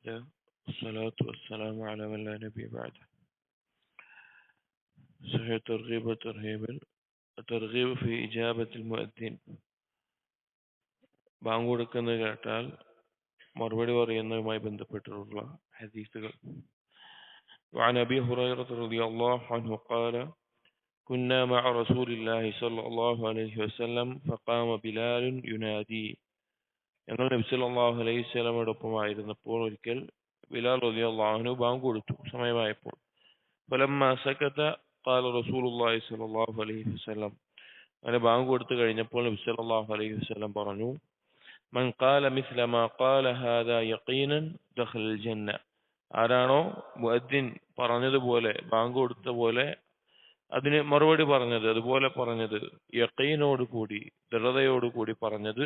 الله والصلاة والسلام على من لا نبي بعده صحيح ترغيب وترهيب الترغيب في إجابة المؤذن bank കൊടുക്കുന്നത് കേട്ടാൽ മറുപടി പറയുന്നതുമായി ബന്ധപ്പെട്ടിട്ടുള്ള ഹദീസുകൾ وعن أبي هريرة رضي الله عنه قال كنا مع رسول الله صلى الله عليه وسلم فقام بلال ينادي ഞങ്ങൾ നബി അള്ളാഹു അലൈഹി സ്വലമയോടൊപ്പമായിരുന്നപ്പോൾ ഒരിക്കൽ ബിലാൽ റളിയല്ലാഹു അൻഹു ബാങ്ക് കൊടുത്തു സമയമായപ്പോൾ. ഫലമ്മ സകത ഖാല റസൂലുള്ളാഹി സ്വല്ലല്ലാഹു അലൈഹി വസല്ലം. അങ്ങനെ ബാങ്ക് കൊടുത്തു കഴിഞ്ഞപ്പോൾ നബി സല്ലല്ലാഹു അലൈഹി വസ്ലം പറഞ്ഞു മൻ യഖീനൻ ജന്ന. ആരാണോ പറഞ്ഞതുപോലെ ബാങ്ക് കൊടുത്ത പോലെ അതിന് മറുപടി പറഞ്ഞത് അതുപോലെ പറഞ്ഞത് യഖീനോട് കൂടി ദൃഢതയോട് കൂടി പറഞ്ഞത്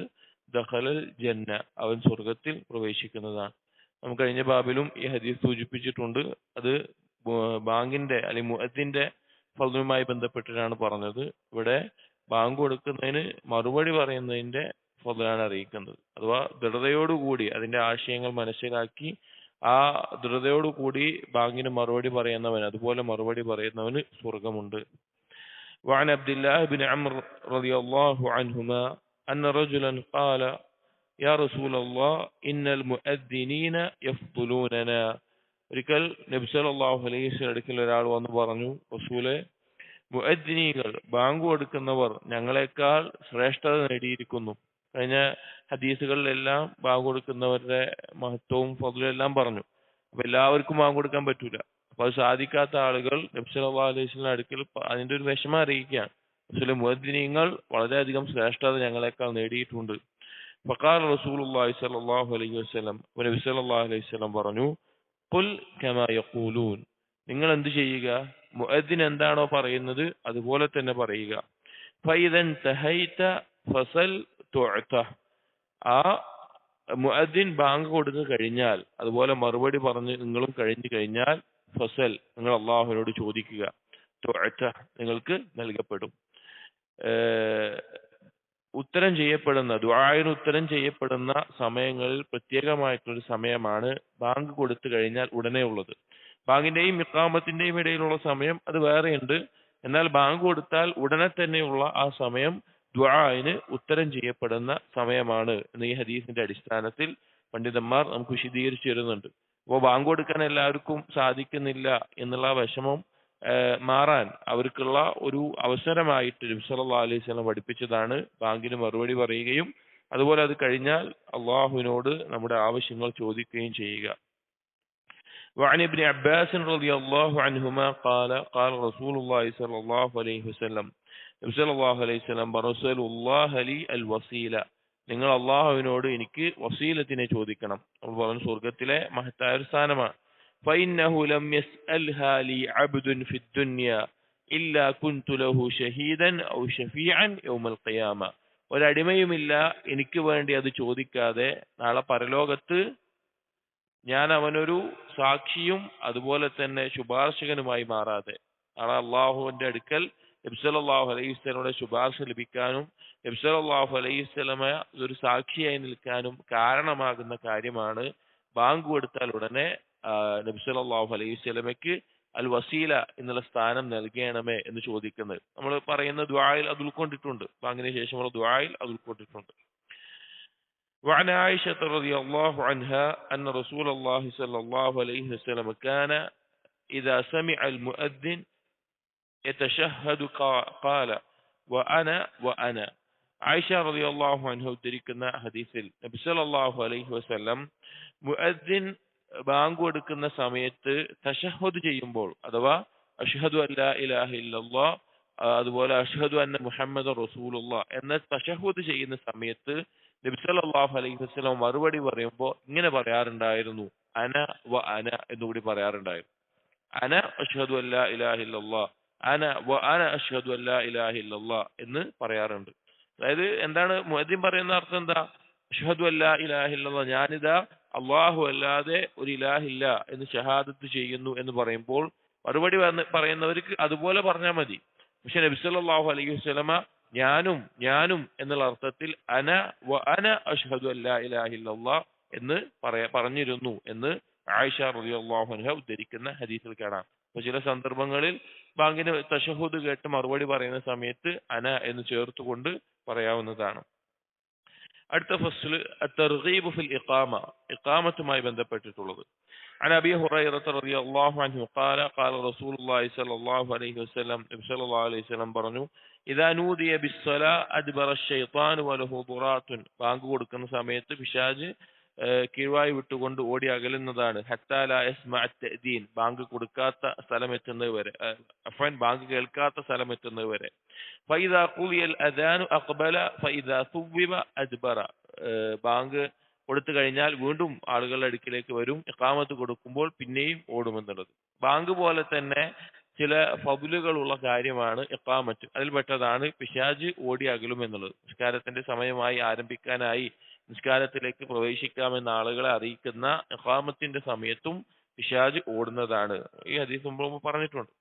ദഹലൽ ജന്ന അവൻ സ്വർഗത്തിൽ പ്രവേശിക്കുന്നതാണ്. നമുക്ക് കഴിഞ്ഞ ബാബിലും ഈ ഹദീസ് സൂചിപ്പിച്ചിട്ടുണ്ട്. അത് ബാങ്കിന്റെ അല്ലെങ്കിൽ മുഹത്തിന്റെ ഫലവുമായി ബന്ധപ്പെട്ടിട്ടാണ് പറഞ്ഞത്. ഇവിടെ ബാങ്ക് കൊടുക്കുന്നതിന് മറുപടി പറയുന്നതിന്റെ ഫലാണ് അറിയിക്കുന്നത്. അഥവാ ദൃഢതയോടുകൂടി അതിന്റെ ആശയങ്ങൾ മനസ്സിലാക്കി ആ ദൃഢതയോടുകൂടി ബാങ്കിന് മറുപടി പറയുന്നവൻ അതുപോലെ മറുപടി പറയുന്നവന് സ്വർഗമുണ്ട് وعن عبد الله റളിയല്ലാഹു അൻഹുമാ أن رجلا قال يا റസൂൽ അള്ളാ ഇന്നൽ മുഅദ്ദിനീന യഫ്തുലൂനന ഒരിക്കൽ നബി സല്ലല്ലാഹു അലൈഹി വസല്ലം അടുക്കൽ ഒരാൾ വന്ന് പറഞ്ഞു റസൂലെ മുഅദ്ദിനീകൾ ബാങ്ക് കൊടുക്കുന്നവർ ഞങ്ങളെക്കാൾ ശ്രേഷ്ഠത നേടിയിരിക്കുന്നു. കഴിഞ്ഞ ഹദീസുകളിലെല്ലാം ബാങ്ക് കൊടുക്കുന്നവരുടെ മഹത്വവും ഫضലും എല്ലാം പറഞ്ഞു. അപ്പൊ എല്ലാവർക്കും ബാങ്ക് കൊടുക്കാൻ പറ്റൂല. അപ്പൊ അത് സാധിക്കാത്ത ആളുകൾ നബി സല്ലല്ലാഹു അലൈഹി വസല്ലം അടുക്കൽ അതിന്റെ ഒരു വിഷമം അറിയിക്കുകയാണ്. റസൂലെ മുഅദ്ദിനീങ്ങൾ വളരെയധികം ശ്രേഷ്ഠത ഞങ്ങളെക്കാൾ നേടിയിട്ടുണ്ട്. ഫഖാല റസൂലുള്ളാഹി സ്വല്ലല്ലാഹു അലൈഹി വസല്ലം നബി സല്ലല്ലാഹു അലൈഹി വസല്ലം പറഞ്ഞു ഖുൽ കമാ യഖൂലൂൻ. നിങ്ങൾ എന്ത് ചെയ്യുക? മുഅദ്ദിൻ എന്താണോ പറയുന്നത് അതുപോലെ തന്നെ പറയുക. ഫൈദൻ തഹൈത ഫസൽ തുഅത. ആ മുഅദ്ദിൻ ബാങ്ക് കൊടുത്തു കഴിഞ്ഞാൽ അതുപോലെ മറുപടി പറഞ്ഞ് നിങ്ങളും കഴിഞ്ഞു കഴിഞ്ഞാൽ ഫസൽ നിങ്ങൾ അള്ളാഹുവിനോട് ചോദിക്കുക. തുഅത നിങ്ങൾക്ക് നൽകപ്പെടും. ഉത്തരം ചെയ്യപ്പെടുന്ന ദുബായിന് ഉത്തരം ചെയ്യപ്പെടുന്ന സമയങ്ങളിൽ പ്രത്യേകമായിട്ടുള്ള സമയമാണ് ബാങ്ക് കൊടുത്തു കഴിഞ്ഞാൽ ഉടനെ ഉള്ളത്. ബാങ്കിന്റെയും ഇക്കാമത്തിന്റെയും ഇടയിലുള്ള സമയം അത് വേറെയുണ്ട്. എന്നാൽ ബാങ്ക് കൊടുത്താൽ ഉടനെ തന്നെയുള്ള ആ സമയം ദുബായിന് ഉത്തരം ചെയ്യപ്പെടുന്ന സമയമാണ് എന്ന് ഈ ഹദീസിന്റെ അടിസ്ഥാനത്തിൽ പണ്ഡിതന്മാർ നമുക്ക് വിശദീകരിച്ചു തരുന്നുണ്ട്. അപ്പോൾ ബാങ്ക് കൊടുക്കാൻ എല്ലാവർക്കും സാധിക്കുന്നില്ല എന്നുള്ള വിഷമം മാറാൻ അവർക്കുള്ള ഒരു അവസരമായിട്ട് നബി സല്ലല്ലാഹു അലൈഹി വസല്ലം പഠിപ്പിച്ചതാണ് ബാങ്കിന് മറുപടി പറയുകയും അതുപോലെ അത് കഴിഞ്ഞാൽ അള്ളാഹുവിനോട് നമ്മുടെ ആവശ്യങ്ങൾ ചോദിക്കുകയും ചെയ്യുക وعن ابن عباس رضي الله عنهما قال قال رسول الله صلى الله عليه وسلم നബി സല്ലല്ലാഹു അലൈഹി വസല്ലം റസൂലുള്ളാഹ ലി അൽ വസീല നിങ്ങൾ അള്ളാഹുവിനോട് എനിക്ക് വസീലത്തിനെ ചോദിക്കണം നമ്മൾ പറഞ്ഞു സ്വർഗത്തിലെ മഹത്തായ ഒരു സ്ഥാനമാണ് فإنه لم يسألها لي عبد في الدنيا إلا كنت له شهيدا أو شفيعا يوم القيامة ഒരടിമയുമില്ല എനിക്ക് വേണ്ടി അത് ചോദിക്കാതെ നാളെ പരലോകത്ത് ഞാൻ അവനൊരു സാക്ഷിയും അതുപോലെ തന്നെ ശുപാർശകനുമായി മാറാതെ നാളെ അള്ളാഹുവിന്റെ അടുക്കൽ നബ്സലാഹു അലൈഹി സ്വലമയുടെ ശുപാർശ ലഭിക്കാനും നബ്സലാഹു അലൈഹി സ്വലമ ഒരു സാക്ഷിയായി നിൽക്കാനും കാരണമാകുന്ന കാര്യമാണ് ബാങ്ക് കൊടുത്താൽ ഉടനെ നബ്സലാഹു അലൈഹി സ്വലമയ്ക്ക് അൽ വസീല എന്നുള്ള സ്ഥാനം നൽകണമേ എന്ന് ചോദിക്കുന്നത് നമ്മൾ പറയുന്ന ദ്വായിൽ അത് ഉൾക്കൊണ്ടിട്ടുണ്ട് ബാങ്കിന് ശേഷമുള്ള ദ്വായിൽ അത് ഉൾക്കൊണ്ടിട്ടുണ്ട് وعن عائشة رضي الله عنها أن رسول الله صلى الله عليه وسلم كان إذا سمع المؤذن يتشهد قا- قال وأنا وأنا عائشة رضي الله عنها ഉദ്ധരിക്കുന്ന ഹദീസിൽ നബി സല്ലല്ലാഹു അലൈഹി വസല്ലം മുഅദ്ദിൻ ബാങ്ക് കൊടുക്കുന്ന സമയത്ത് തശഹദ് ചെയ്യുമ്പോൾ അഥവാ അഷ്ഹദു അല്ലാ ഇല്ലല്ലാ അതുപോലെ അഷ്ഹദു അന്ന മുഹമ്മദ് റസൂലുള്ള എന്ന തശഹദ് ചെയ്യുന്ന സമയത്ത് നബി അലൈഹി വസല്ലം മറുപടി പറയുമ്പോൾ ഇങ്ങനെ പറയാറുണ്ടായിരുന്നു അന വ അന എന്നുകൂടി പറയാറുണ്ടായിരുന്നു. അന അഷ്ഹദു അല്ലാ ഇലാഹ ഇല്ലല്ലാ അന വ അന അഷ്ഹദു അല്ലാ ഇലാഹ ഇല്ലല്ലാ എന്ന് പറയാറുണ്ട്. അതായത് എന്താണ് മുഅദ്ദിൻ പറയുന്ന അർത്ഥം എന്താ? അഷ്ഹദു അല്ലാ ഇലാഹ ഇല്ലല്ലാ ഞാനിതാ അള്ളാഹു അല്ലാതെ ഒരു ഇലാഹില്ല എന്ന് ഷഹാദത്ത് ചെയ്യുന്നു എന്ന് പറയുമ്പോൾ മറുപടി പറയുന്നവർക്ക് അതുപോലെ പറഞ്ഞാൽ മതി. പക്ഷെ നബി സല്ലല്ലാഹു അലൈഹി വസ്ലമ ഞാനും ഞാനും എന്നുള്ള അർത്ഥത്തിൽ അന വ അന അഷ്ഹദു അല്ലാ ഇലാഹില്ല എന്ന് പറയാ പറഞ്ഞിരുന്നു എന്ന് ആയിഷ റളിയല്ലാഹു അൻഹ ഉദ്ധരിക്കുന്ന ഹദീസിൽ കാണാം. അപ്പൊ ചില സന്ദർഭങ്ങളിൽ ബാങ്കിന് തഷഹുദ് കേട്ട് മറുപടി പറയുന്ന സമയത്ത് അന എന്ന് ചേർത്തുകൊണ്ട് പറയാവുന്നതാണ്. അടുത്ത ഫസ്ല് തർഗീബ് ഫിൽ ഇഖാമ ഇഖാമത്തുമായി ബന്ധപ്പെട്ടിട്ടുള്ളത് عن ابي هريره رضي الله عنه قال قال رسول الله صلى الله عليه وسلم صلى الله عليه وسلم പറഞ്ഞു ഇതാ നൂദിയ ബിസ്സലാ അദ്ബറ الشيطان وله ضرات ബാങ്ക് കൊടുക്കുന്ന സമയത്ത് പിശാജ് ഏഹ് കീഴ്വായി വിട്ടുകൊണ്ട് ഓടി അകലുന്നതാണ്. ഹത്താല യസ്മഅത്തദീൻ ബാങ്ക് കൊടുക്കാത്ത സ്ഥലം എത്തുന്നത് വരെ. അഫൻ ബാങ്ക് കേൾക്കാത്ത സ്ഥലം എത്തുന്നത് വരെ. അദാനു അജ്ബറ. ബാങ്ക് കൊടുത്തു കഴിഞ്ഞാൽ വീണ്ടും ആളുകളുടെ അടുക്കിലേക്ക് വരും. ഇഖാമത്ത് കൊടുക്കുമ്പോൾ പിന്നെയും ഓടുമെന്നുള്ളത്. ബാങ്ക് പോലെ തന്നെ ചില ഫബുലുകളുള്ള കാര്യമാണ് ഇഖാമത്ത്. അതിൽപ്പെട്ടതാണ് പിശാജ് ഓടി അകലും എന്നുള്ളത്. നിസ്കാരത്തിന്റെ സമയമായി ആരംഭിക്കാനായി നിസ്കാരത്തിലേക്ക് പ്രവേശിക്കാമെന്ന ആളുകളെ അറിയിക്കുന്ന ഇഖാമത്തിന്റെ സമയത്തും പിശാജ് ഓടുന്നതാണ്. ഈ ഹദീസ് മുമ്പ് പറഞ്ഞിട്ടുണ്ട്.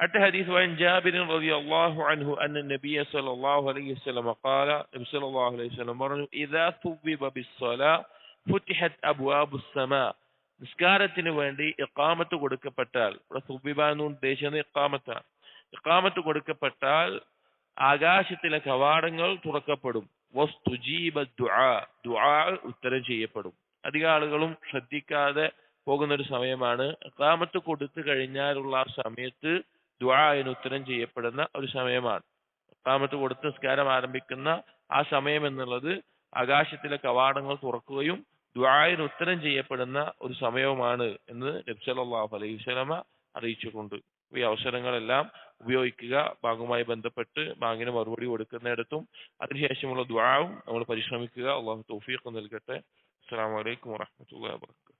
അടുത്ത ഹദീസ് വൻ ജാബിർ റളിയല്ലാഹു അൻഹു അന്ന നബിയ സല്ലല്ലാഹു അലൈഹി വസല്ലം ഖാല നബി സല്ലല്ലാഹു അലൈഹി വസല്ലം പറഞ്ഞു ഇദാ തുബിബ ബിസ്സലാ ഫുതിഹത് അബ്വാബുസ് സമാ നിസ്കാരത്തിന് വേണ്ടി ഇഖാമത്ത് കൊടുക്കപ്പെട്ടാൽ ഇവിടെ സുബിബ എന്ന് ഉദ്ദേശിക്കുന്നത് ഇഖാമത്താണ്. ഇഖാമത്ത് കൊടുക്കപ്പെട്ടാൽ ആകാശത്തിലെ കവാടങ്ങൾ തുറക്കപ്പെടും. വസ്തുജീബ ദുആ. ദുആ ഉത്തരം ചെയ്യപ്പെടും. അധിക ആളുകളും ശ്രദ്ധിക്കാതെ പോകുന്ന ഒരു സമയമാണ്. അക്കാമത്ത് കൊടുത്തു കഴിഞ്ഞാലുള്ള ആ സമയത്ത് ദുആന് ഉത്തരം ചെയ്യപ്പെടുന്ന ഒരു സമയമാണ്. അക്കാമത്ത് കൊടുത്ത് നിസ്കാരം ആരംഭിക്കുന്ന ആ സമയം എന്നുള്ളത് ആകാശത്തിലെ കവാടങ്ങൾ തുറക്കുകയും ദുആന് ഉത്തരം ചെയ്യപ്പെടുന്ന ഒരു സമയവുമാണ് എന്ന് നബി സല്ലല്ലാഹു അലൈഹി വസല്ലമ അറിയിച്ചിട്ടുണ്ട് ഈ അവസരങ്ങളെല്ലാം ഉപയോഗിക്കുക. ബാങ്കുമായി ബന്ധപ്പെട്ട് ബാങ്കിന് മറുപടി കൊടുക്കുന്നിടത്തും അതിനുശേഷമുള്ള ദ്വാവും നമ്മൾ പരിശ്രമിക്കുക. അള്ളാഹു തൗഫീഖ് നൽകട്ടെ. അസ്സാം വലൈക്കും വാഹമത്തല്ലാ വബറകാതുഹു.